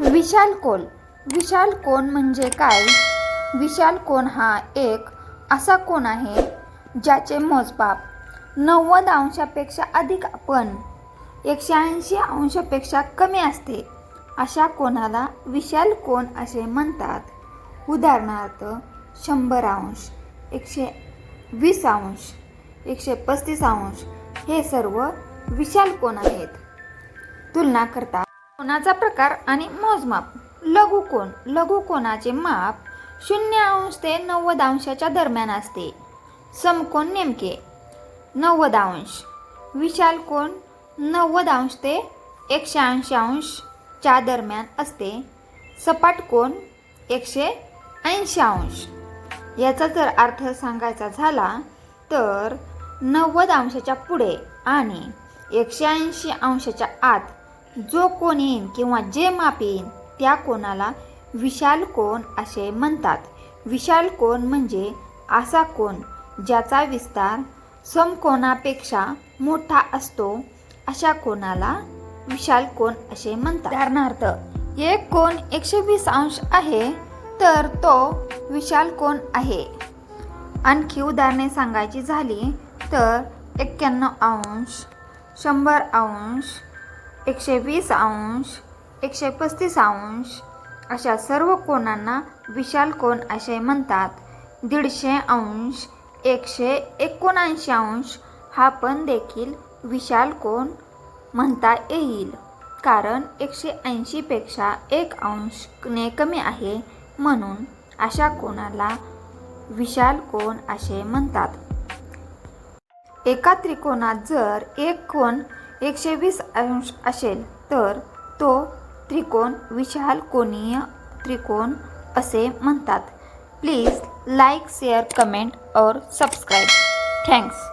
विशाल कोण? विशाल कोण म्हणजे काय? विशाल कोण हा एक असा कोण आहे ज्याचे मोजमाप नव्वद अंशापेक्षा अधिक पण एकशे ऐंशी अंशापेक्षा कमी असते. अशा कोणाला विशाल कोण असे म्हणतात? उदाहरणार्थ शंभर अंश एकशे वीस अंश एकशे पस्तीस अंश हे सर्व विशाल कोण आहेत? तुलना करता कोणाचा प्रकार आणि मोजमाप. लघुकोन लघुकोनाचे माप शून्य अंश ते नव्वद अंशाच्या दरम्यान असते. समकोन नेमके. नव्वद अंश. विशाल कोण नव्वद अंश ते एकशे ऐंशी अंशच्या दरम्यान असते. सपाट कोण एकशे ऐंशी अंश. याचा जर अर्थ सांगायचा झाला तर नव्वद अंशाच्या पुढे आणि एकशे ऐंशी अंशाच्या आत जो कोण येईन किंवा जे माप येईन त्या कोणाला विशाल कोन असे म्हणतात. विशाल कोन म्हणजे असा कोन ज्याचा विस्तार समकोनापेक्षा मोठा असतो अशा कोणाला विशाल कोन असे म्हणतात. उदाहरणार्थ एक कोन एकशे वीस अंश आहे तर तो विशाल कोन आहे? आणखी उदाहरणे सांगायची झाली तर एक्क्याण्णव अंश शंभर अंश एकशे वीस अंश एकशे पस्तीस अंश अशा सर्व कोणांना विशाल कोण असे म्हणतात. दीडशे अंश एकशे एकोणऐंशी अंश हा पण देखील विशाल कोण म्हणता येईल. कारण एकशे ऐंशीपेक्षा एक अंशने कमी आहे म्हणून अशा कोणाला विशाल कोण असे म्हणतात. एका त्रिकोणात जर एक कोण एकशे वीस अंश असेल तर तो त्रिकोण विशाल कोणीय त्रिकोण असे म्हणतात. प्लीज लाईक शेअर कमेंट और सबस्क्राईब. थँक्स.